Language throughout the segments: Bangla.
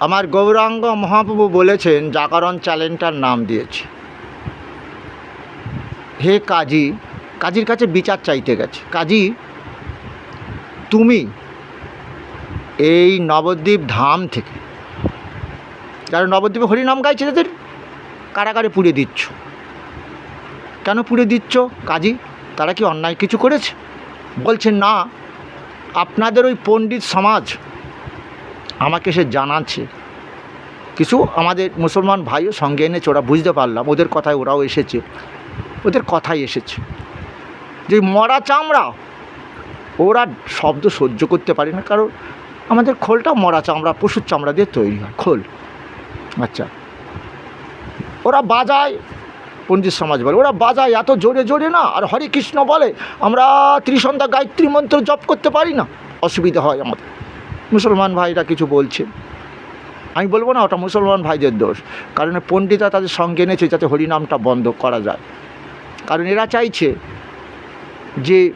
আমার গৌরাঙ্গ মহাপ্রভু বলেছেন, জাগরণ চ্যানেলটার নাম দিয়েছে। হে কাজী, কাজীর কাছে বিচার চাইতে গেছে। কাজী, তুমি এই নবদ্বীপ ধাম থেকে, যারা নবদ্বীপে হরিনাম গাইছে, তাদের কারাগারে পুড়ে দিচ্ছ। কেন পুড়ে দিচ্ছ? কাজী, তারা কি অন্যায় কিছু করেছে? বলছে, না আপনাদের ওই পণ্ডিত সমাজ আমাকে সে জানাচ্ছে। কিছু আমাদের মুসলমান ভাইও সঙ্গে এনেছে, ওরা বুঝতে পারলাম, ওদের কথায় ওরাও এসেছে। ওদের কথাই এসেছে। যে মরা চামড়া, ওরা শব্দ সহ্য করতে পারে না, কারণ আমাদের খোলটা মরা চামড়া, পশুর চামড়া দিয়ে তৈরি হয়, খোল। আচ্ছা। ওরা বাজায় পণ্ডিত সমাজ বলে। ওরা বাজায়, এত জোরে জোরে না। আর হরে কৃষ্ণ বলে, আমরা ত্রিসন্ধ্যা গায়ত্রী মন্ত্র জপ করতে পারি না? অসুবিধা হয় আমাদের। মুসলমান ভাইরা কিছু বলছে। আমি বলব না, ওটা মুসলমান ভাইদের দোষ। কারণ পণ্ডিতরা তাদের সঙ্গে এনেছে যাতে হরিনামটা বন্ধ করা যায়। কারণ এরা চাইছে যে,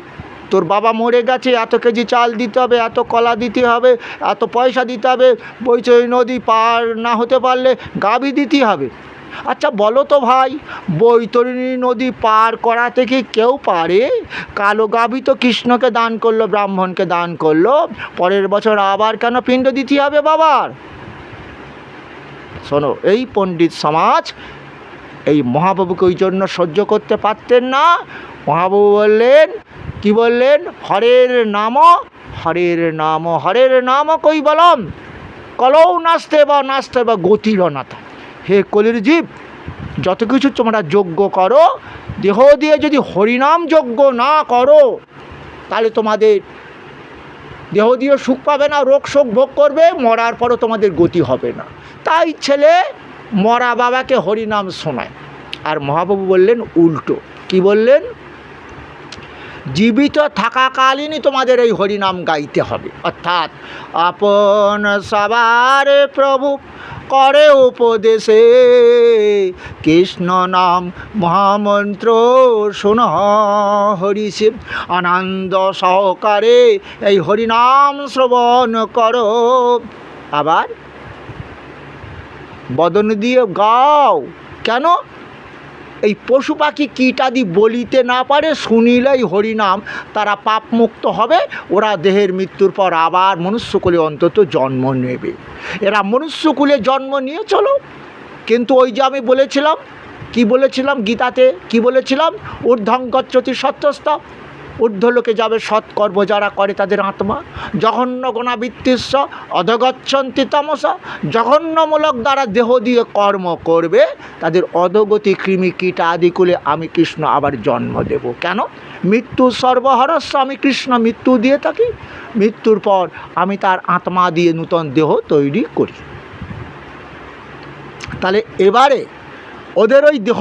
তোর বাবা মরে গেছে, এত কেজি চাল দিতে হবে, এত কলা দিতে হবে, এত পয়সা দিতে হবে বৈচৈ নদী পার না হতে পারলে গাবি দিতে হবে। আচ্ছা বলো তো ভাই, বৈতরণী নদী পার করাতে কি কেউ পারে? কালো গাভী তো কৃষ্ণকে দান করল, ব্রাহ্মণকে দান করল, পরের বছর আবার কেন পিণ্ড দিতে হবে বাবার? শোনো, এই পণ্ডিত সমাজ এই মহাপ্রভুকে ওই জন্য সহ্য করতে পারতেন না। মহাপ্রভু বললেন, কি বললেন? হরের নাম হরের নাম হরের নাম কই বলম? কলৌ নাচতে বা নাচতে বা গতির নাথা হে কলির জীব, যত কিছু তোমরা যোগ্য করো, দেহ দিয়ে যদি হরিনাম যোগ্য না করো, তাহলে তোমাদের দেহ দিয়ে সুখ পাবে না, রোগ শোক ভোগ করবে, মরার পরও তোমাদের গতি হবে না। তাই ছেলে মরা বাবাকে হরিনাম শোনায়। আর মহাপ্রভু বললেন, উল্টো। কি বললেন? জীবিত থাকাকালীনই তোমাদের এই হরিনাম গাইতে হবে। অর্থাৎ আপন সবার প্রভু করে উপদেশে, কৃষ্ণ নাম মহামন্ত্র শোন হরিষে আনন্দ সহকারে এই হরিনাম শ্রবণ করো। আবার বদন দিয়ে গাও। কেন? এই পশু পাখি কীটাদি বলিতে না পারে, শুনিলেই হরিনাম। তারা পাপমুক্ত হবে, ওরা দেহের মৃত্যুর পর আবার মনুষ্যকুলে অন্তত জন্ম নেবে। এরা মনুষ্যকুলে জন্ম নিয়ে চলো। কিন্তু ওই যে আমি বলেছিলাম, কি বলেছিলাম গীতাতে? কি বলেছিলাম? ঊর্ধ্বং গচ্ছতি সত্যস্ত ঊর্ধ্বলোকে যাবে সৎকর্ম যারা করে তাদের আত্মা। জঘন্য গুণাবৃত্তিস্ব অধগচ্ছন্তি তমসা, জঘন্যমূলক দ্বারা দেহ দিয়ে কর্ম করবে, তাদের অধগতি, কৃমি, কীট আদিকুলে আমি কৃষ্ণ আবার জন্ম দেব। কেন? মৃত্যু সর্বহরস্ব আমি কৃষ্ণ মৃত্যু দিয়ে থাকি। মৃত্যুর পর আমি তার আত্মা দিয়ে নূতন দেহ তৈরি করি। তাহলে এবারে ওদের ওই দেহ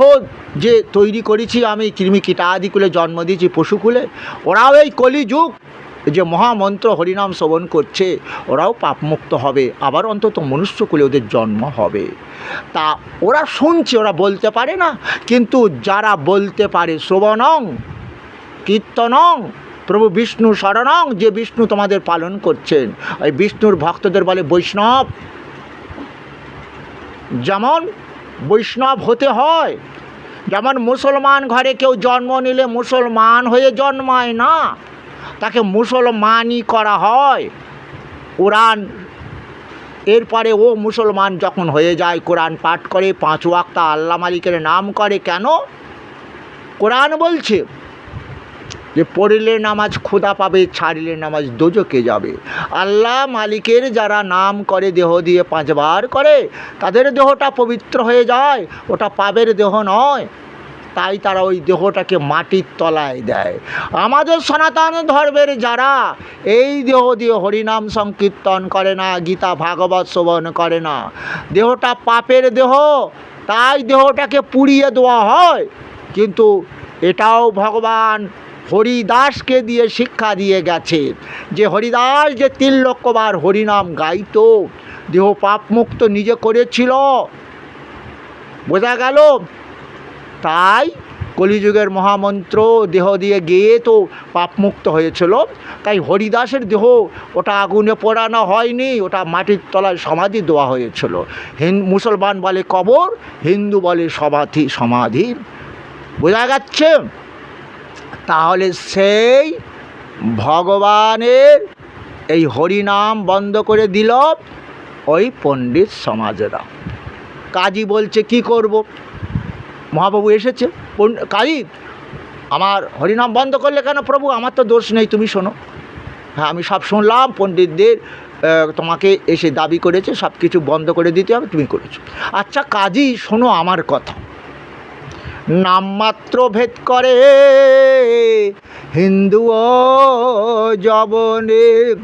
যে তৈরি করেছি আমি কৃমি কীটাদিকুলে জন্ম দিয়েছি পশুকুলে ওরাও এই কলিযুগ। যে মহামন্ত্র হরিনাম শ্রবণ করছে, ওরাও পাপমুক্ত হবে, আবার অন্তত মনুষ্যকুলে ওদের জন্ম হবে। তা ওরা শুনছে, ওরা বলতে পারে না, কিন্তু যারা বলতে পারে, শ্রবণং, কীর্তনং, প্রভু বিষ্ণু শরণং, যে বিষ্ণু তোমাদের পালন করছেন, ওই বিষ্ণুর ভক্তদের বলে, বৈষ্ণব, যেমন বৈষ্ণব হতে হয় যেমন মুসলমান ঘরে কেউ জন্ম নিলে মুসলমান হয়ে জন্মায় না, তাকে মুসলমানই করা হয়। কোরআন, এরপরে ও মুসলমান যখন হয়ে যায়, কোরআন পাঠ করে, পাঁচ ওয়াক্তা আল্লাহ মালিকের নাম করে, কেন? কোরআন বলছে যে পড়িলে নামাজ খোদা পাবে, ছাড়িলে নামাজ দোজকে যাবে। আল্লাহ মালিকের যারা নাম করে, দেহ দিয়ে পাঁচবার করে, তাদের দেহটা পবিত্র হয়ে যায়, ওটা পাবের দেহ নয়। তাই তারা ওই দেহটাকে মাটির তলায় দেয়। আমাদের সনাতন ধর্মের যারা এই দেহ দিয়ে হরিনাম সংকীর্তন করে না, গীতা ভাগবত শ্রবণ করে না, দেহটা পাপের দেহ, তাই দেহটাকে পুড়িয়ে দেওয়া হয়। কিন্তু এটাও ভগবান হরিদাসকে দিয়ে শিক্ষা দিয়ে গেছে। যে হরিদাস, যে তিন লক্ষবার হরিনাম গাইত, দেহ পাপমুক্ত নিজে করেছিল। বোঝা গেল? তাই কলিযুগের মহামন্ত্র দেহ দিয়ে গিয়ে তো পাপমুক্ত হয়েছিল। তাই হরিদাসের দেহ ওটা আগুনে পোড়ানো হয়নি, ওটা মাটির তলায় সমাধি দেওয়া হয়েছিল। হিন, মুসলমান বলে কবর, হিন্দু বলে সমাধি সমাধি। বোঝা যাচ্ছে তাহলে সেই ভগবানের এই হরিনাম বন্ধ করে দিল ওই পণ্ডিত সমাজেরা। কাজী বলছে, কি করব? মহাপ্রভু এসেছে কাজী, আমার হরিনাম বন্ধ করলে কেন প্রভু? আমার তো দোষ নেই, তুমি শোনো। হ্যাঁ আমি সব শুনলাম, পণ্ডিতদের তোমাকে এসে দাবি করেছে সব কিছু বন্ধ করে দিতে হবে, তুমি করেছ। আচ্ছা কাজী, শোনো আমার কথা। নামমাত্র ভেদ করে। হিন্দু ও জবনে।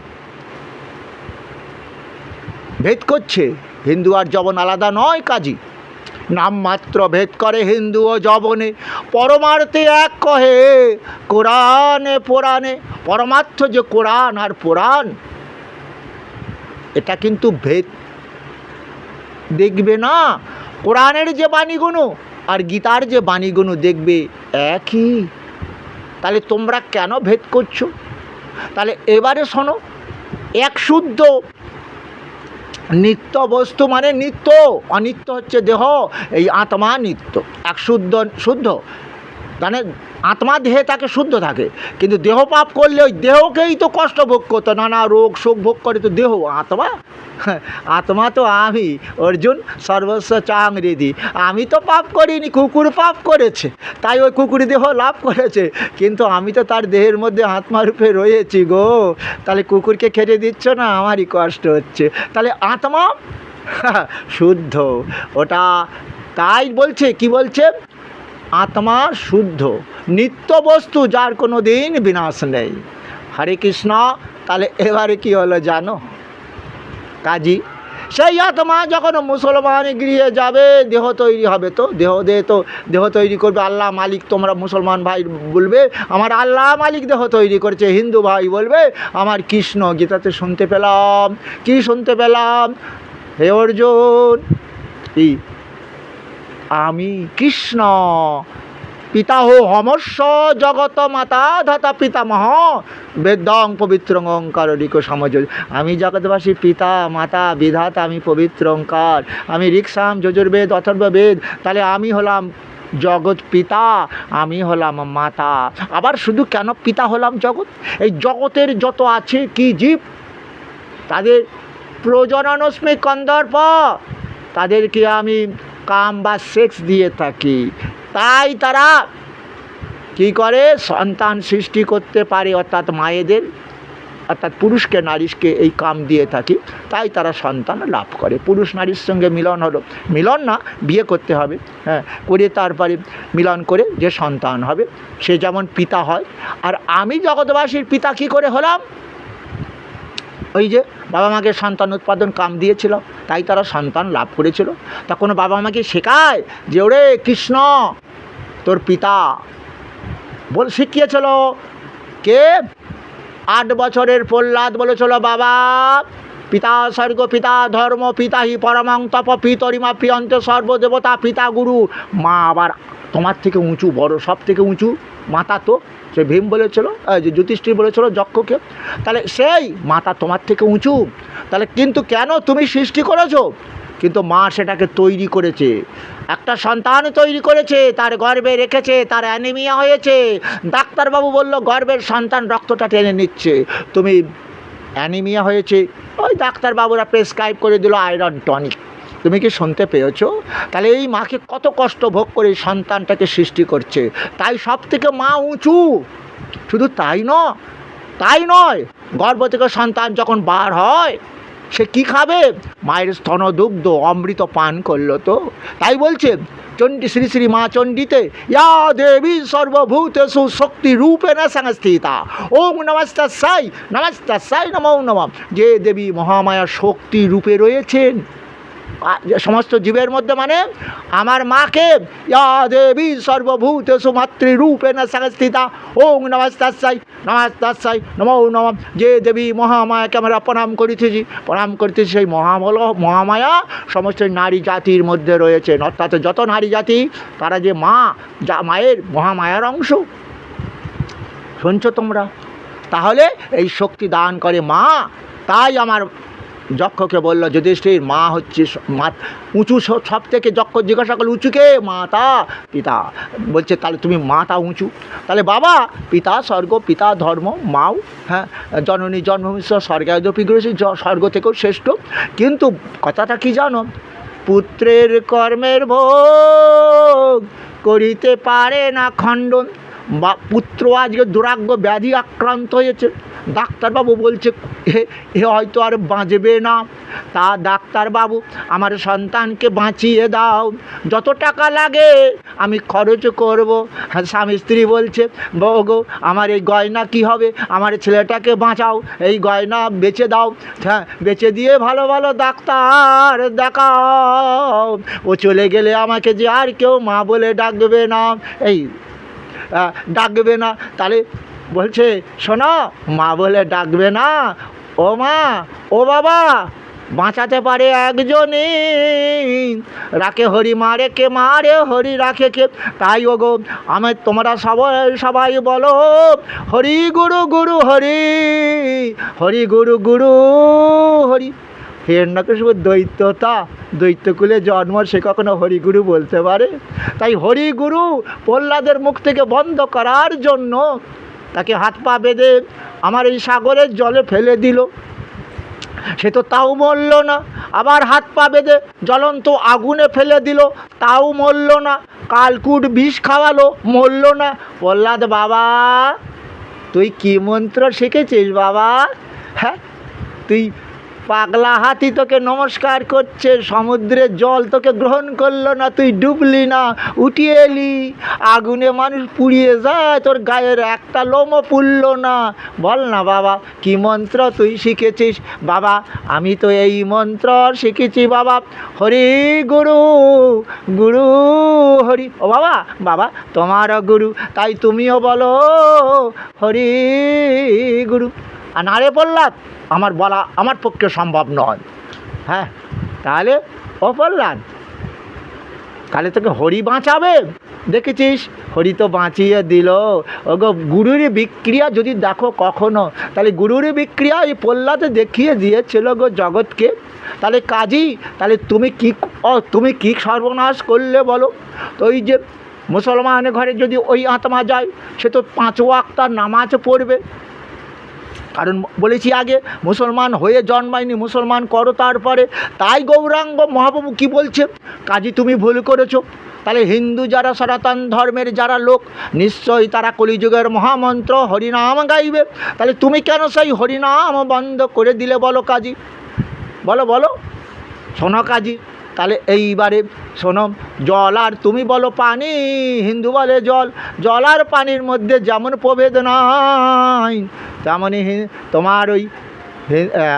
ভেদ করছে, হিন্দু আর জবন আলাদা নয় কাজী। নামমাত্র ভেদ করে হিন্দু ও জবনে। পরমার্থে এক কহে, কোরআনে পুরাণে পরমার্থ যে কোরআন আর পুরাণ এটা কিন্তু ভেদ। দেখবে না, কোরআনের যে বাণীগুলো আর গীতার যে বাণীগুলো দেখবে একই। তাহলে তোমরা কেন ভেদ করছ? তাহলে এবারে শোনো, এক শুদ্ধ নিত্য বস্তু মানে নিত্য, অনিত্য হচ্ছে দেহ, এই আত্মা নিত্য। এক শুদ্ধ শুদ্ধ। মানে আত্মা দেহে তাকে শুদ্ধ থাকে। কিন্তু দেহ পাপ করলে ওই দেহকেই তো কষ্ট ভোগ করতো, নানা রোগ, শোক ভোগ করে তো দেহ, আত্মা? আত্মা তো আমি, অর্জুন সর্বস্ব চাংরিদি আমি তো পাপ করিনি, কুকুর পাপ করেছে। তাই ওই কুকুর দেহ লাভ করেছে। কিন্তু আমি তো তার দেহের মধ্যে আত্মা রূপে রয়েছি গো। তাহলে কুকুরকে খেতে দিচ্ছ না? আমারই কষ্ট হচ্ছে। তাহলে আত্মা? শুদ্ধ। ওটা তাই বলছে, কি বলছে? আত্মা শুদ্ধ, নিত্য বস্তু যার কোনো দিন বিনাশ নেই। হরে কৃষ্ণ, তাহলে এবারে কি হলো জানো? কাজী, সেই আত্মা যখন মুসলমান গৃহে যাবে, দেহ তৈরি হবে তো? দেহ দেহ তো, দেহ তৈরি করবে, আল্লাহ মালিক তোমরা মুসলমান ভাই বলবে, আমার আল্লাহ মালিক দেহ তৈরি করেছে, হিন্দু ভাই বলবে, আমার কৃষ্ণ গীতাতে শুনতে পেলাম। কি শুনতে পেলাম? হে অর্জুন কি আমি কৃষ্ণ। পিতাহ হমস্য জগত মাতা ধাতা পিতামহ বেদং পবিত্র অঙ্কার রিক সমাজ। আমি জগৎবাসী পিতা, মাতা, বিধাতা, আমি পবিত্র অঙ্কার আমি রিক্সাম, যজুর্বেদ, অথর্ববেদ। তাহলে আমি হলাম জগৎ পিতা, আমি হলাম মাতা। আবার শুধু কেন পিতা হলাম জগৎ? এই জগতের যত আছে কি জীব, তাদের প্রজননস্মী কন্দর্প। তাদেরকে আমি কাম বা সেক্স দিয়ে থাকি। তাই তারা কি করে? সন্তান সৃষ্টি করতে পারে, অর্থাৎ মায়েদের, অর্থাৎ পুরুষকে, নারীকে এই কাম দিয়ে থাকি। তাই তারা সন্তান লাভ করে। পুরুষ, নারীর সঙ্গে মিলন হলো। মিলন না, বিয়ে করতে হবে। হ্যাঁ করে তারপরে মিলন করে যে সন্তান হবে, সে যেমন পিতা হয়। আর আমি জগৎবাসীর পিতা কি করে হলাম? ওই যে বাবা মাকে সন্তান উৎপাদন কাম দিয়েছিল, তাই তারা সন্তান লাভ করেছিল। তা কোনো বাবা মাকে শেখায় যে, ওরে কৃষ্ণ, তোর পিতা বল শিখিয়েছিল। কে? আট বছরের প্রহ্লাদ বলেছিল, বাবা, পিতা স্বর্গ, পিতা ধর্ম, পিতা হি পরমাং, তপ পিতরিমা প্রিয়ন্ত সর্বদেবতা পিতা গুরু। মা আবার তোমার থেকে উঁচু, বড় সব থেকে উঁচু মাতা তো সে ভীম বলেছিল যে যুধিষ্ঠির বলেছিল, যক্ষকে, তাহলে সেই মাতা তোমার থেকে উঁচু। তাহলে কিন্তু কেন তুমি সৃষ্টি করেছ? কিন্তু মা সেটাকে তৈরি করেছে। একটা সন্তান তৈরি করেছে, তার গর্বে রেখেছে, তার অ্যানিমিয়া হয়েছে। ডাক্তারবাবু বলল গর্বের সন্তান রক্তটা টেনে নিচ্ছে। তুমি অ্যানিমিয়া হয়েছে। ওই ডাক্তারবাবুরা প্রেসক্রাইব করে দিল আয়রন টনিক তুমি কি শুনতে পেয়েছ? তাহলে এই মাকে কত কষ্ট ভোগ করে সন্তানটাকে সৃষ্টি করছে। তাই সব থেকে মা উঁচু। শুধু তাই ন, তাই নয়, গর্ভ থেকে সন্তান যখন বার হয়, সে কি খাবে? মায়ের স্তনদুগ্ধ অমৃত পান করল তো। তাই বলছে, চণ্ডী, শ্রী শ্রী মা চণ্ডীতে, ইয়া দেবী সর্বভূতেষু শক্তি রূপে না সংস্থিতা। ওম আ- যে সমস্ত জীবের মধ্যে মানে আমার মাকে, ইয়া দেবী সর্বভূতেষু না সংস্থিতা ওং নমস্তাসাই নমস্তাসাই নমো নম। যে দেবী মহামায়াকে আমরা প্রণাম করিতেছি প্রণাম করিতেছি সেই মহাবল মহামায়া, সমস্ত নারী জাতির মধ্যে রয়েছে। অর্থাৎ যত নারী জাতি, তারা যে মা, যা মায়ের মহামায়ার অংশ। শুনছো তোমরা? তাহলে এই শক্তি দান করে মা, তাই আমার যক্ষকে বলল, যুধিষ্ঠির, মা হচ্ছে মা, উঁচু সব থেকে যক্ষ জিজ্ঞাসা করল উঁচুকে মাতা? পিতা? বলছে, তাহলে তুমি মাতা উঁচু। তাহলে বাবা, পিতা, স্বর্গ, পিতা, ধর্ম, মাও হ্যাঁ জননী জন্মমিশ্র স্বর্গায়দপি গ্রহী স্বর্গ থেকেও শ্রেষ্ঠ। কিন্তু কথাটা কি জানো? পুত্রের কর্মের ভোগ করিতে পারে না খণ্ডন। বা পুত্র আজকে দুরাগ্য ব্যাধি আক্রান্ত হয়েছে। ডাক্তারবাবু বলছে, এ হয়তো আর বাঁচবে না। তা ডাক্তারবাবু, আমার সন্তানকে বাঁচিয়ে দাও। যত টাকা লাগে আমি খরচ করব। হ্যাঁ স্বামী স্ত্রী বলছে গো, আমার এই গয়না কি হবে? আমার ছেলেটাকে বাঁচাও। এই গয়না বেচে দাও। হ্যাঁ বেচে দিয়ে ভালো ভালো ডাক্তার দেখাও। ও চলে গেলে আমাকে যে আর কেউ মা বলে ডাকবে না। এই ডাকবে না। তাহলে বলছে, শোনো, মা বলে, ডাকবে না। ও মা, ও বাবা, বাঁচাতে পারে একজনই। রাখে হরি মারে কে মারে, হরি রাখে কে। তাই ও গো আমি তোমরা সবাই সবাই বলো, হরি গুরু গুরু হরি হরি গুরু গুরু হরি। হিরণ্যকশিপুর দৈত্যতা দৈত্যকুলে জন্ম সে কখনো হরিগুরু বলতে পারে। তাই হরিগুরু প্রহ্লাদের মুখ থেকে বন্ধ করার জন্য তাকে হাত পা বেঁধে আমার এই সাগরের জলে ফেলে দিল। সে তো তাও মরল না, আবার হাত পা বেঁধে জ্বলন্ত আগুনে ফেলে দিল। তাও মরল না, কালকুট বিষ খাওয়ালো, মরল না। প্রহ্লাদ, বাবা, তুই কি মন্ত্র শিখেছিস বাবা? হ্যাঁ তুই পাগলা হাতি তোকে নমস্কার করছে, সমুদ্রের জল তোকে গ্রহণ করল না, তুই ডুবলি না, উঠিয়ে এলি। আগুনে মানুষ পুড়িয়ে যায়, তোর গায়ের একটা লোমও পুড়ল না। বল না বাবা, কি মন্ত্র তুই শিখেছিস? বাবা, আমি তো এই মন্ত্র শিখেছি বাবা। হরি গুরু গুরু হরি। ও বাবা বাবা তোমার গুরু, তাই তুমিও বলো, হরি গুরু। আর নারে প্রহ্লাদ, আমার বলা আমার পক্ষে সম্ভব নয়। হ্যাঁ তাহলে ও প্রহ্লাদ, তাহলে তোকে হরি বাঁচাবে? দেখেছিস? হরি তো বাঁচিয়ে দিল। ওগো, গুরুর বিক্রিয়া যদি দেখো কখনো, তাহলে গুরুর বিক্রিয়া এই প্রহ্লাদে দেখিয়ে দিয়েছিল গো জগৎকে। তাহলে কাজী, তাহলে তুমি কি, ও, তুমি কি সর্বনাশ করলে বলো? তো ওই যে মুসলমানের ঘরে যদি ওই আত্মা যায়, সে তো পাঁচ ওয়াক্তার নামাজ পড়বে। কারণ বলেছি আগে, মুসলমান হয়ে জন্মায়নি, মুসলমান করো তারপরে। তাই গৌরাঙ্গ মহাপ্রভু কি বলছে? কাজী তুমি ভুল করেছ। তাহলে হিন্দু যারা সনাতন ধর্মের যারা লোক, নিশ্চয়ই তারা কলিযুগের মহামন্ত্র হরিনাম গাইবে। তাহলে তুমি কেন সেই হরিনাম বন্ধ করে দিলে বলো কাজী? বলো বলো। শোনো কাজী তাহলে এইবারে শোনো, জল আর তুমি বলো পানি, হিন্দু বলে জল। জল আর পানির মধ্যে যেমন প্রভেদ নাই তেমনই তোমার ওই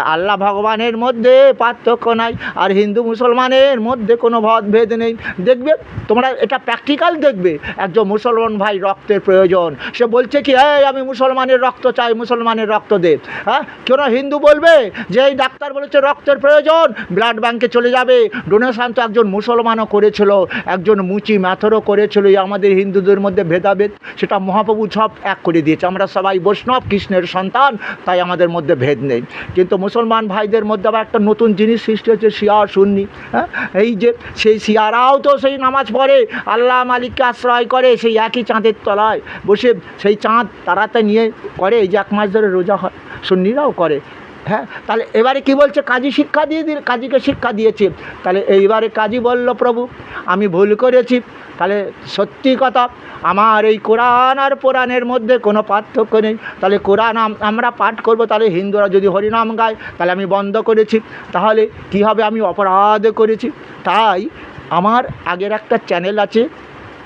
আল্লাহ ভগবানের মধ্যে পার্থক্য নাই, আর হিন্দু মুসলমানের মধ্যে কোনো ভেদ নেই। দেখবে, তোমরা এটা প্র্যাকটিক্যাল দেখবে। একজন মুসলমান ভাই রক্তের প্রয়োজন। সে বলছে কি, এই, আমি মুসলমানের রক্ত চাই, মুসলমানের রক্ত দে। হ্যাঁ? কেন হিন্দু বলবে যে, এই ডাক্তার বলেছে রক্তের প্রয়োজন ব্লাড ব্যাংকে চলে যাবে। ডোনেশন তো একজন মুসলমানও করেছিল, একজন মুচি ম্যাথরও করেছিল আমাদের হিন্দুদের মধ্যে ভেদাভেদ। সেটা মহাপ্রভু সব এক করে দিয়েছে। আমরা সবাই বৈষ্ণব, কৃষ্ণের সন্তান, তাই আমাদের মধ্যে ভেদ নেই। কিন্তু মুসলমান ভাইদের মধ্যে আবার একটা নতুন জিনিস সৃষ্টি হচ্ছে শিয়া সুন্নি। হ্যাঁ? এই যে সেই শিয়ারাও তো সেই নামাজ পড়ে, আল্লাহ মালিককে আশ্রয় করে সেই একই চাঁদের তলায় বসে সেই চাঁদ তারাতে নিয়ে করে, এই যে এক মাস ধরে রোজা হয়। সুন্নিরাও করে। হ্যাঁ তাহলে এবারে কি বলছে? কাজী শিক্ষা দিয়ে দিল, কাজীকে শিক্ষা দিয়েছে। তাহলে এইবারে কাজী বলল, প্রভু, আমি ভুল করেছি। তাহলে সত্যি কথা, আমার এই কোরআন আর পুরাণের মধ্যে কোনো পার্থক্য নেই। তাহলে কোরআন আম- আমরা পাঠ করব, তাহলে হিন্দুরা যদি হরিনাম গায়, তাহলে আমি বন্ধ করেছি। তাহলে কি হবে? আমি অপরাধ করেছি। তাই আমার আগের একটা চ্যানেল আছে,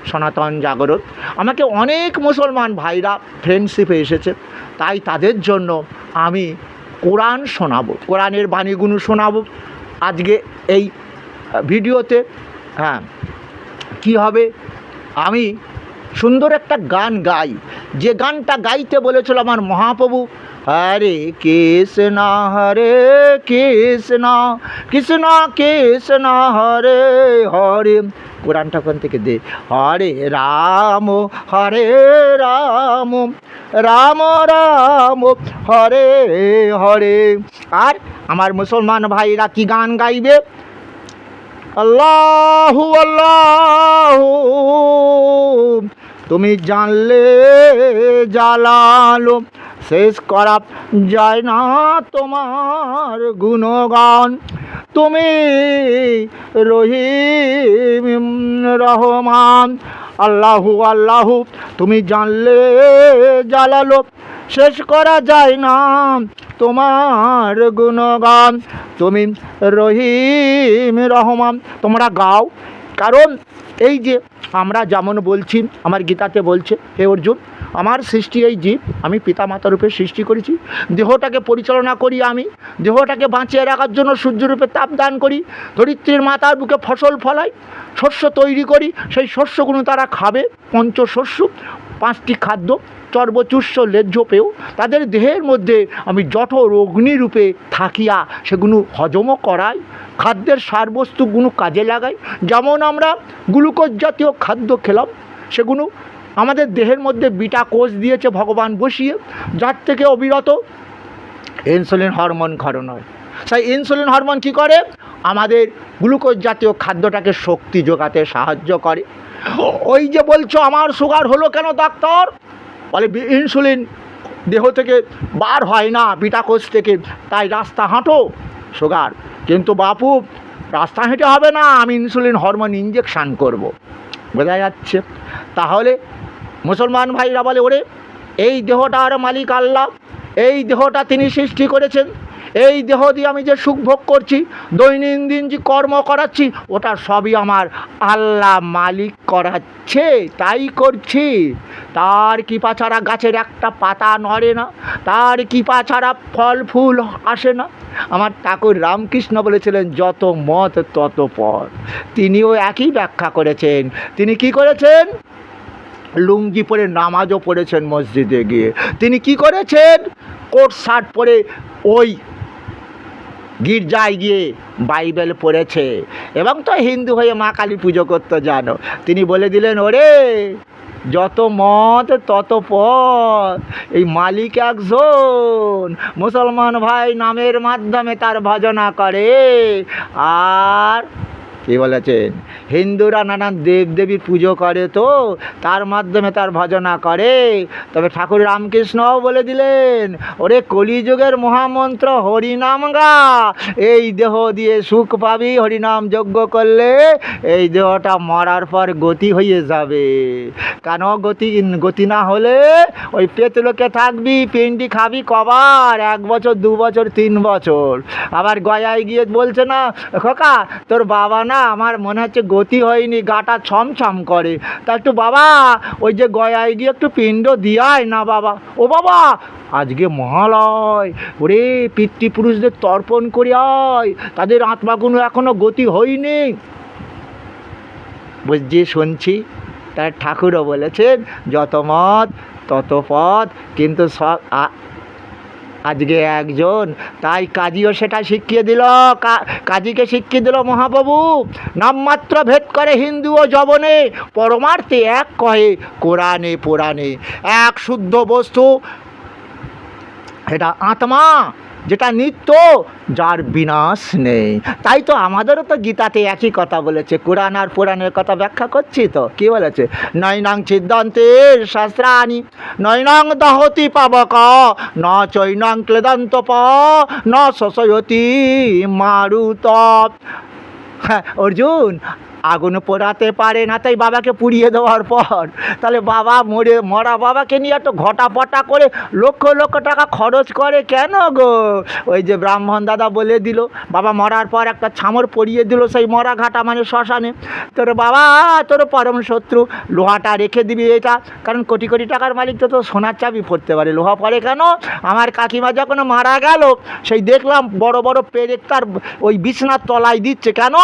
সনাতন জাগরণ। আমাকে অনেক মুসলমান ভাইরা ফ্রেন্ডশিপে এসেছে। তাই তাদের জন্য আমি কোরআন শোনাবো, কোরআনের বাণীগুলো শোনাবো। আজকে এই ভিডিওতে হ্যাঁ কি হবে? আমি সুন্দর একটা গান গাই। যে গানটা গাইতে বলেছিল আমার মহাপ্রভু হরে কৃষ্ণ হরে কৃষ্ণ কৃষ্ণ কৃষ্ণ হরে হরে কোরআনটা ওখান থেকে দে। হরে রাম হরে রাম রাম রাম, হরে হরে। আর আমার মুসলমান ভাইরা কি গান গাইবে? আল্লাহু আল্লাহু। তুমি জানলে জালালো। শেষ করা যায় না তোমার গুণগান। তুমি রহিম রহমান। আল্লাহু আল্লাহু, তুমি জানলে জালালো। শেষ করা যায় না তোমার গুণগান। তুমি রহিম রহমান। তোমরা গাও। কারণ এই যে আমরা যেমন বলছি, আমার গীতাতে বলছে, হে অর্জুন আমার সৃষ্টি এই জীব, আমি পিতা রূপে সৃষ্টি করেছি। দেহটাকে পরিচালনা করি আমি। দেহটাকে বাঁচিয়ে রাখার জন্য সূর্যরূপে তাপ দান করি। ধরিত্রীর মাতার বুকে ফসল ফলাই, শস্য তৈরি করি। সেই শস্যগুলো তারা খাবে, পঞ্চশস্য, পাঁচটি খাদ্য, চর্বচুষ্য, লেজ্জ পেয়েও তাদের দেহের মধ্যে আমি জঠর অগ্নিরূপে থাকিয়া সেগুলো হজমও করাই। খাদ্যের সারবস্তুগুলো কাজে লাগাই। যেমন আমরা গ্লুকোজ জাতীয় খাদ্য খেলাম, সেগুলো আমাদের দেহের মধ্যে বিটা কোষ দিয়েছে ভগবান বসিয়ে, যার থেকে অবিরত ইনসুলিন হরমোন ক্ষরণ হয়। তাই ইনসুলিন হরমোন কী করে? আমাদের গ্লুকোজ জাতীয় খাদ্যটাকে শক্তি যোগাতে সাহায্য করে। ওই যে বলছো, আমার সুগার হলো কেন ডাক্তার বলে ইনসুলিন দেহ থেকে বার হয় না, বিটা কোষ থেকে। তাই রাস্তা হাঁটো সুগার কিন্তু বাপু, রাস্তা হেঁটে হবে না, আমি ইনসুলিন হরমোন ইঞ্জেকশান করব। বোঝা যাচ্ছে? তাহলে মুসলমান ভাইরা বলে, ওরে, এই দেহটার মালিক আল্লাহ। এই দেহটা তিনি সৃষ্টি করেছেন। এই দেহ দিয়ে আমি যে সুখ ভোগ করছি, দৈনন্দিন যে কর্ম করাচ্ছি, ওটা সবই আমার আল্লাহ মালিক করাচ্ছে, তাই করছি। তার কৃপা ছাড়া গাছের একটা পাতা নড়ে না, তার কৃপা ছাড়া ফল, ফুল আসে না। আমার ঠাকুর রামকৃষ্ণ বলেছিলেন, যত মত, তত পথ তিনিও একই ব্যাখ্যা করেছেন। তিনি কি করেছেন? লুঙ্গি পরে নামাজও পড়েছেন মসজিদে গিয়ে। তিনি কি করেছেন? কোট, শার্ট পরে ওই গির্জায় গিয়ে বাইবেল পড়েছে এবং তো হিন্দু হয়ে মা কালী পুজো করতে, জানো। তিনি বলে দিলেন, ওরে, যত মত তত পথ। এই মালিক একজন। মুসলমান ভাই নামের মাধ্যমে তার ভজনা করে। আর কি বলেছেন? হিন্দুরা নানান দেবদেবীর পুজো করে তো, তার মাধ্যমে তার ভজনা করে। তবে ঠাকুর রামকৃষ্ণও বলে দিলেন, ওরে কলিযুগের মহামন্ত্র হরিনাম গা। এই দেহ দিয়ে সুখ পাবি, হরিনাম যজ্ঞ করলে এই দেহটা মরার পর গতি হয়ে যাবে। কেন গতি গতি না হলে ওই পেতলোকে থাকবি, পিন্ডি খাবি কবার, এক বছর, দু বছর, তিন বছর। আবার গয়ায় গিয়ে বলছে না, খোকা, তোর বাবা না আমার মনে হচ্ছে গতি হয়নি, গাটা ছমছম করে। তা একটু বাবা, ওই যে গয়ায় গিয়ে একটু পিণ্ড দিয়ায় না বাবা। ও বাবা, আজকে মহালয়। ওরে, পিতৃপুরুষদের তর্পণ করে আয়। তাদের আত্মাগুলো এখনও গতি হয়নি। বুঝছি শুনছি, তার ঠাকুরও বলেছেন, যত মত, তত পথ কিন্তু সব আজকে একজন। তাই কাজীও সেটা শিখিয়ে দিল কাজীকে শিখিয়ে দিল মহাপ্রভু। নামমাত্র ভেদ করে হিন্দু ও জবনে পরমার্থে এক কহে কোরআনে, পুরাণে। এক শুদ্ধ বস্তু, এটা আত্মা। যেটা নিত্য, যার বিনাশ নেই। তাই তো আমাদেরও তো গীতাতে একই কথা বলেছে। কোরআন আর পুরাণের কথা ব্যাখ্যা করছি তো? কি বলেছে? নৈনাং সিদ্ধান্তের শাস্ত্রাণী, নৈনাং দহতি পাবক, ন চৈনাং ক্লেদন্ত প ন শশয়তি মারুত। হ্যাঁ অর্জুন আগুন পোড়াতে পারে না, তাই বাবাকে পুড়িয়ে দেওয়ার পর। তাহলে বাবা মরে, মরা বাবাকে নিয়ে এত ঘটা পটা করে লক্ষ লক্ষ টাকা খরচ করে কেন গো? ওই যে ব্রাহ্মণ দাদা বলে দিল, বাবা মরার পর একটা ছামর পরিয়ে দিল সেই মরা ঘাটা মানে শ্মশানে। তোর বাবা, তোর পরম শত্রু, লোহাটা রেখে দিবি এটা। কারণ কোটি কোটি টাকার মালিক তো তো সোনার চাবি পড়তে পারে। লোহা পড়ে কেন? আমার কাকিমা যখন মারা গেল, সেই দেখলাম বড় বড় পেরেক তার ওই বিছনার তলায় দিচ্ছে। কেন?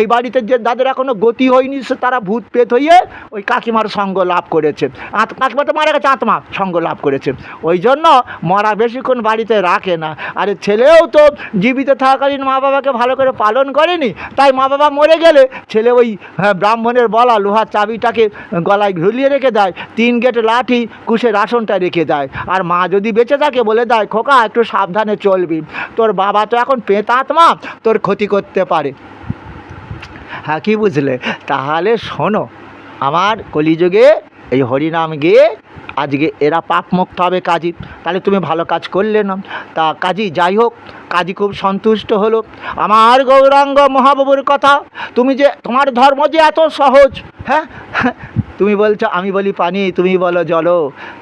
এই বাড়িতে যে যাদের এখনও গতি হয়নি সে তারা ভূত পেত হয়ে ওই কাকিমার সঙ্গ লাভ করেছে। আত কাকিমা তো মারা গেছে আত্মা সঙ্গ লাভ করেছে। ওই জন্য মরা বেশিক্ষণ বাড়িতে রাখে না। আরে ছেলেও তো জীবিত থাকাকালীন মা বাবাকে ভালো করে পালন করেনি তাই মা বাবা মরে গেলে ছেলে ওই হ্যাঁ, ব্রাহ্মণের বলা লোহার চাবিটাকে গলায় ঝুলিয়ে রেখে দেয় তিন গেট লাঠি কুশের আসনটা রেখে দেয়। আর মা যদি বেঁচে থাকে বলে দেয় খোকা একটু সাবধানে চলবি। তোর বাবা তো এখন পেতাত্মা তোর ক্ষতি করতে পারে। হ্যাঁ কি বুঝলে? তাহলে শোনো, আমার কলিযুগে এই হরিনাম গিয়ে আজকে এরা পাপ মুক্ত হবে কাজী। তাহলে তুমি ভালো কাজ করলে না। তা কাজী, যাই হোক, কাজী খুব সন্তুষ্ট হলো। আমার গৌরাঙ্গ মহাবাবুর কথা, তুমি যে, তোমার ধর্ম যে এত সহজ হ্যাঁ? তুমি বলছো, আমি বলি পানি, তুমি বলো জল।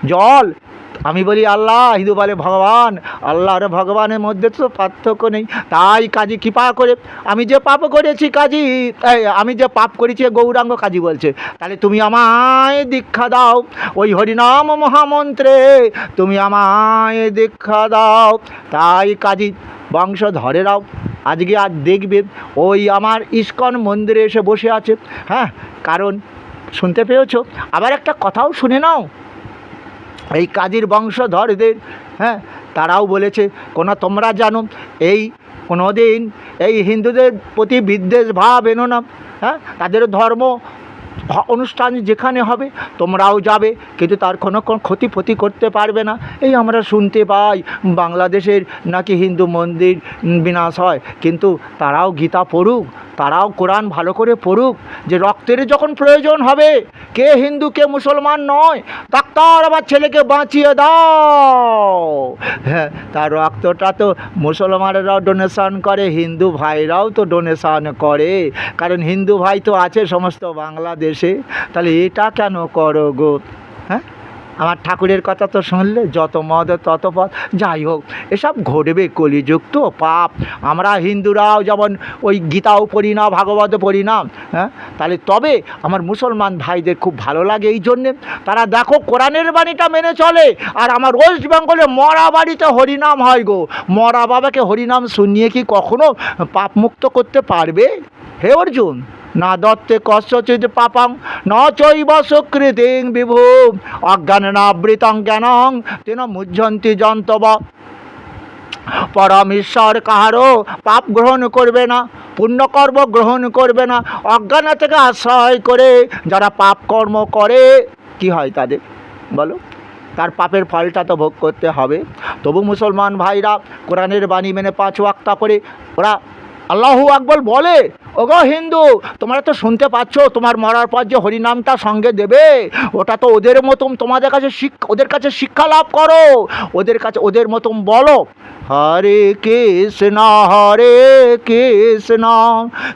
জল আমি বলি, আল্লাহ, হিন্দু বলে ভগবান। আল্লাহ আর ভগবানের মধ্যে তো পার্থক্য নেই। তাই কাজী কৃপা করে, আমি যে পাপ করেছি কাজী আমি যে পাপ করেছি গৌরাঙ্গ কাজী বলছে। তাহলে তুমি আমায় দীক্ষা দাও, ওই হরিনাম মহামন্ত্রে তুমি আমায় দীক্ষা দাও। তাই কাজী বংশ ধরে রাও, আজকে আর দেখবে, ওই আমার ইস্কন মন্দিরে এসে বসে আছে। হ্যাঁ কারণ শুনতে পেয়েছ? আবার একটা কথাও শুনে নাও। এই কাজীর বংশধরদের হ্যাঁ তারাও বলেছে, কোনো তোমরা জানো, এই কোনো দিন এই হিন্দুদের প্রতি বিদ্বেষ ভাব এনো না হ্যাঁ তাদের ধর্ম অনুষ্ঠান যেখানে হবে, তোমরাও যাবে, কিন্তু তার কোনো কোনো ক্ষতি ক্ষতি করতে পারবে না। এই আমরা শুনতে পাই, বাংলাদেশের নাকি হিন্দু মন্দির বিনাশ হয়, কিন্তু তারাও গীতা পড়ুক তারাও কোরআন ভালো করে পড়ুক, যে রক্তের যখন প্রয়োজন হবে, কে হিন্দু, কে মুসলমান নয়, ডাক্তার আমার ছেলেকে বাঁচিয়ে দাও। হ্যাঁ তার রক্তটা তো মুসলমানেরাও ডোনেশন করে, হিন্দু ভাইরাও তো ডোনেশন করে। কারণ হিন্দু ভাই তো আছে সমস্ত বাংলাদেশে, তাহলে এটা কেন করো গো? হ্যাঁ? আমার ঠাকুরের কথা তো শুনলে, যত মদ, তত পথ যাই হোক, এসব ঘটবে কলিযুগ তো পাপ। আমরা হিন্দুরাও যেমন ওই গীতাও পড়ি না, ভাগবত পড়ি না হ্যাঁ? তাহলে তবে আমার মুসলমান ভাইদের খুব ভালো লাগে এই জন্যে। তারা দেখো, কোরআনের বাণীটা মেনে চলে, আর আমার ওয়েস্ট বেঙ্গলে মরা বাড়িতে হরিনাম হয় গো। মরা বাবাকে হরিনাম শুনিয়ে কি কখনো পাপ মুক্ত করতে পারবে? হে অর্জুন! না দত্তে কশ্যচিৎ পাপাং, ন চৈব সুকৃতিং বিভু। অজ্ঞানাবৃতং জ্ঞানং, তেন মুহ্যন্তি যন্তব। পরমেশ্বর কাহারও পাপ গ্রহণ করবে না পুণ্যকর্ম গ্রহণ করবে না, অজ্ঞানা থেকে আশ্রয় করে যারা পাপ কর্ম করে, কি হয় তাদের? বলো। তার পাপের ফলটা তো ভোগ করতে হবে। তবু মুসলমান ভাইরা কোরআনের বাণী মেনে পাঁচ ওয়াক্তা করে ওরা আল্লাহু আকবর বলে, ওগো হিন্দু, তোমরা তো শুনতে পাচ্ছ, তোমার মরার পর যে হরিনামটা সঙ্গে দেবে, ওটা তো ওদের মতন তোমাদের কাছে ওদের কাছে শিক্ষা লাভ করো, ওদের কাছে ওদের মতন বলো। হরে কৃষ্ণ হরে কৃষ্ণ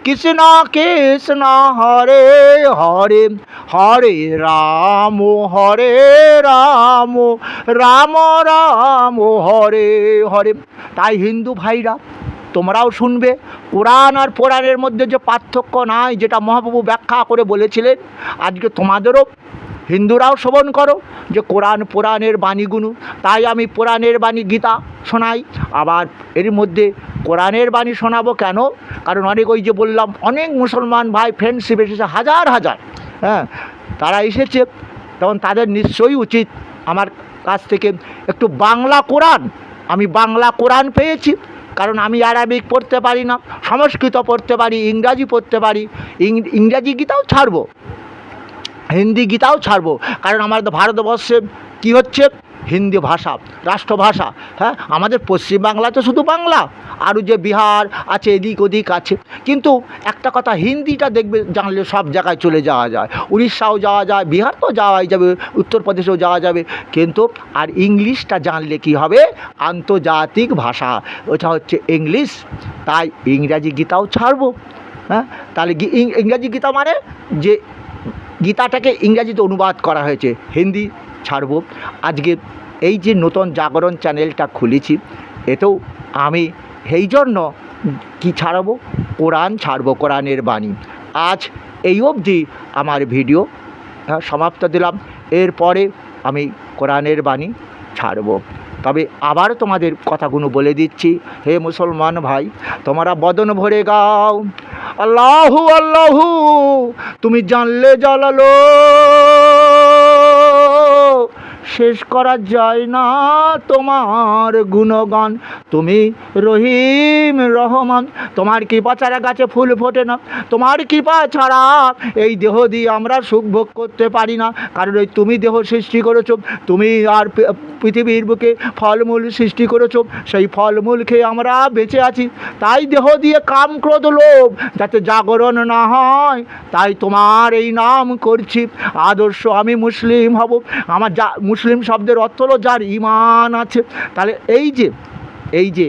কৃষ্ণ কৃষ্ণ, হরে হরে হরে রাম হরে রাম রাম রাম, হরে হরে। তাই হিন্দু ভাইরা তোমরাও শুনবে। কোরআন আর পুরাণের মধ্যে যে পার্থক্য নাই, যেটা মহাপ্রভু ব্যাখ্যা করে বলেছিলেন, আজকে তোমাদেরও হিন্দুরাও শ্রবণ করো যে কোরআন পুরাণের বাণীগুলো তাই আমি পুরাণের বাণী গীতা শোনাই, আবার এর মধ্যে কোরআনের বাণী শোনাবো কেন? কারণ অনেক ওই যে বললাম, অনেক মুসলমান ভাই ফ্রেন্ডশিপ এসেছে, হাজার হাজার। হ্যাঁ তারা এসেছে, তখন তাদের নিশ্চয়ই উচিত আমার কাছ থেকে একটু বাংলা কোরআন, আমি বাংলা কোরআন পেয়েছি। কারণ আমি আরবিক পড়তে পারি না, সংস্কৃত পড়তে পারি, ইংরাজি পড়তে পারি ইংরাজি গীতাও ছাড়বো, হিন্দি গীতাও ছাড়বো। কারণ আমাদের ভারতবর্ষে কী হচ্ছে? হিন্দি ভাষা, রাষ্ট্রভাষা হ্যাঁ? আমাদের পশ্চিমবাংলা তো শুধু বাংলা। আরও যে বিহার আছে, এদিক ওদিক আছে। কিন্তু একটা কথা, হিন্দিটা দেখবে, জানলে সব জায়গায় চলে যাওয়া যায়। উড়িষ্যাও যাওয়া যায় বিহার তো যাওয়াই যাবে, উত্তরপ্রদেশেও যাওয়া যাবে। কিন্তু আর ইংলিশটা জানলে কি হবে? আন্তর্জাতিক ভাষা। ওটা হচ্ছে ইংলিশ। তাই ইংরাজি গীতাও ছাড়বো হ্যাঁ? তাহলে ইংরাজি গীতা মানে যে গীতাটাকে ইংরাজিতে অনুবাদ করা হয়েছে, হিন্দি ছাড়বো। আজকে এই যে নতুন জাগরণ চ্যানেলটা খুলেছি, এতেও আমি সেই জন্য কী ছাড়বো? কোরআন ছাড়বো, কোরআনের বাণী। আজ এই অবধি আমার ভিডিও সমাপ্ত দিলাম। এরপরে আমি কোরআনের বাণী ছাড়বো। তবে আবার তোমাদের কথাগুলো বলে দিচ্ছি, হে মুসলমান ভাই, তোমরা বদন ভরে গাও। আল্লাহু আল্লাহু, তুমি জানলে জ্বালালো শেষ করা যায় না তোমার গুণগান। তুমি রহিম রহমান, তোমার কৃপা ছাড়া গাছে ফুল ফোটে না। তোমার কৃপা ছাড়া এই দেহ দিয়ে আমরা সুখ ভোগ করতে পারি না। কারণ ওই তুমি দেহ সৃষ্টি করেছ, তুমি আর পৃথিবীর বুকে ফলমূল সৃষ্টি করেছ। সেই ফলমূল খেয়ে আমরা বেঁচে আছি। তাই দেহ দিয়ে কাম ক্রোধ লোভ যাতে জাগরণ না হয়, তাই তোমার এই নাম করছি। আদর্শ আমি মুসলিম হব। আমার যা মুসলিম শব্দের অর্থ হলো যার ইমান আছে। তাহলে এই যে এই যে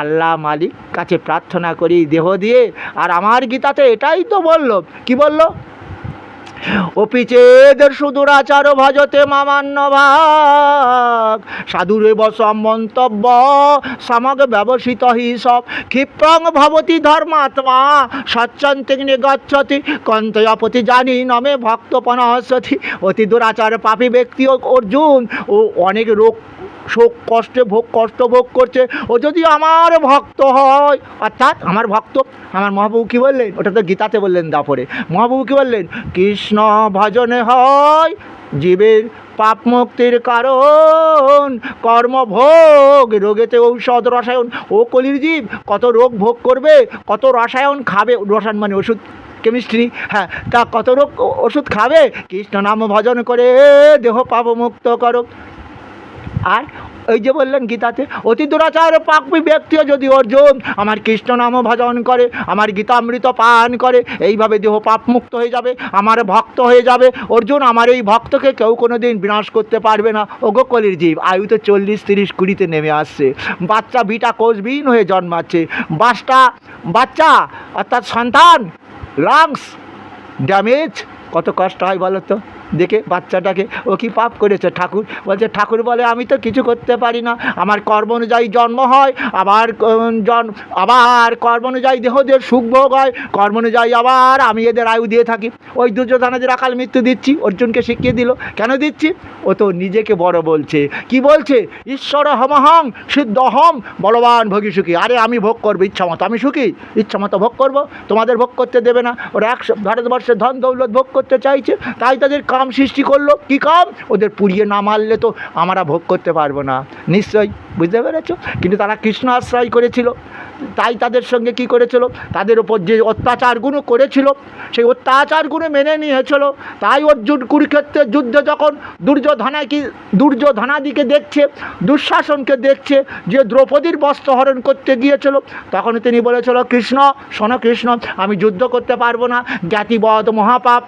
আল্লাহ মালিক কাছে প্রার্থনা করি দেহ দিয়ে, আর আমার গীতাতে এটাই তো বলল। কি বলল? অপিচেদের সুদূরাচার ভজতে মামান্য ভাগ। সাধুরে বসম মন্তব্য, সমগ ব্যবসিত হি সব। ক্ষিপ্রং ভবতি ধর্মাত্মা সচ্চন্তিং নিগচ্ছতি কন্তয়াপতি জানি নমে হস্যতি অতি দুরাচার পাপী ব্যক্তি অর্জুন ও অনেক রোগ শোক কষ্টে ভোগ, কষ্ট ভোগ করছে। ও যদি আমার ভক্ত হয়, অর্থাৎ আমার ভক্ত, আমার মহাপ্রভু কী বললেন? ওটা তো গীতাতে বললেন দাপরে। মহাপ্রভু কী বললেন? কৃষ্ণ ভজনে হয় জীবের পাপ মুক্তির কারণ, কর্মভোগ, রোগেতে ঔষধ, রসায়ন। ও কলির জীব কত রোগ ভোগ করবে, কত রসায়ন খাবে। রসায়ন মানে ওষুধ কেমিস্ট্রি হ্যাঁ তা কত রোগ ওষুধ খাবে? কৃষ্ণ নাম ভজন করে দেহ পাপ মুক্ত করো। আর ওই যে বললেন গীতাতে, অতি দুরাচার পাপি ব্যক্তিও যদি অর্জুন আমার কৃষ্ণ নাম ভজন করে, আমার গীতামৃত পান করে, এইভাবে দেহ পাপ মুক্ত হয়ে যাবে, আমার ভক্ত হয়ে যাবে, অর্জুন আমার এই ভক্তকে কেউ কোনো দিন বিনাশ করতে পারবে না। ওগো কলির জীব, আয়ু তো চল্লিশ তিরিশ কুড়িতে নেমে আসছে। বাচ্চা বিটা কোষবিহীন হয়ে জন্মাচ্ছে। বাসটা বাচ্চা, অর্থাৎ সন্তান লাংস ড্যামেজ কত কষ্ট হয় বলো তো দেখে বাচ্চাটাকে ও কি পাপ করেছে ঠাকুর? বলছে ঠাকুর বলে আমি তো কিছু করতে পারি না। আমার কর্ম অনুযায়ী জন্ম হয় আবার উম, জন আবার কর্ম অনুযায়ী দেহদের সুখ ভোগ হয় কর্ম অনুযায়ী আবার আমি এদের আয়ু দিয়ে থাকি। ওই দুর্যোধনাদের আকাল মৃত্যু দিচ্ছি অর্জুনকে শিখিয়ে দিল। কেন দিচ্ছি? ও তো নিজেকে বড় বলছে। কি বলছে? ঈশ্বর হমহং সিদ্ধ হম বলবান ভোগী সুখী। আরে আমি ভোগ করব ইচ্ছা মতো। আমি সুখী? ইচ্ছা মতো ভোগ করব? তোমাদের ভোগ করতে দেবে না। ওরা একশো ভারতবর্ষের ধন দৌলত ভোগ করতে চাইছে। তাই তাদের কাম সৃষ্টি করল। কি কাম? ওদের পুড়িয়ে না মারলে তো আমরা ভোগ করতে পারব না। নিশ্চয়ই, বুঝতে পেরেছ? কিন্তু তারা কৃষ্ণ আশ্রয় করেছিল। তাই তাদের সঙ্গে কি করেছিল? তাদের ওপর যে অত্যাচারগুলো করেছিল, সেই অত্যাচারগুলো মেনে নিয়েছিল। তাই অর্জুন কুরুক্ষেত্রে যুদ্ধে যখন দুর্যোধনা কি দুর্যোধনাদিকে দেখছে, দুঃশাসনকে দেখছে, যে দ্রৌপদীর বস্ত্র হরণ করতে গিয়েছিল, তখন তিনি বলেছিল, কৃষ্ণ, শোনো কৃষ্ণ, আমি যুদ্ধ করতে পারব না। জ্ঞাতিবধ মহাপাপ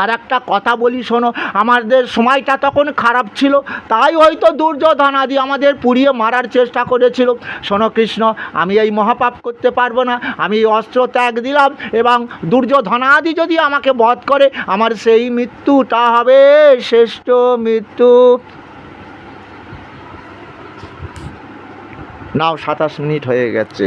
আর একটা কথা বলি শোনো, আমাদের সময়টা তখন খারাপ ছিল, তাই হয়তো দুর্যোধনাদি আমাদের পুড়িয়ে মারার চেষ্টা করেছিল। শোনো কৃষ্ণ, আমি এই মহাপাপ করতে পারব না, আমি অস্ত্র ত্যাগ দিলাম এবং দুর্যোধনাদি যদি আমাকে বধ করে, আমার সেই মৃত্যুটা হবে শ্রেষ্ঠ মৃত্যু। নাও সাতাশ মিনিট হয়ে গেছে।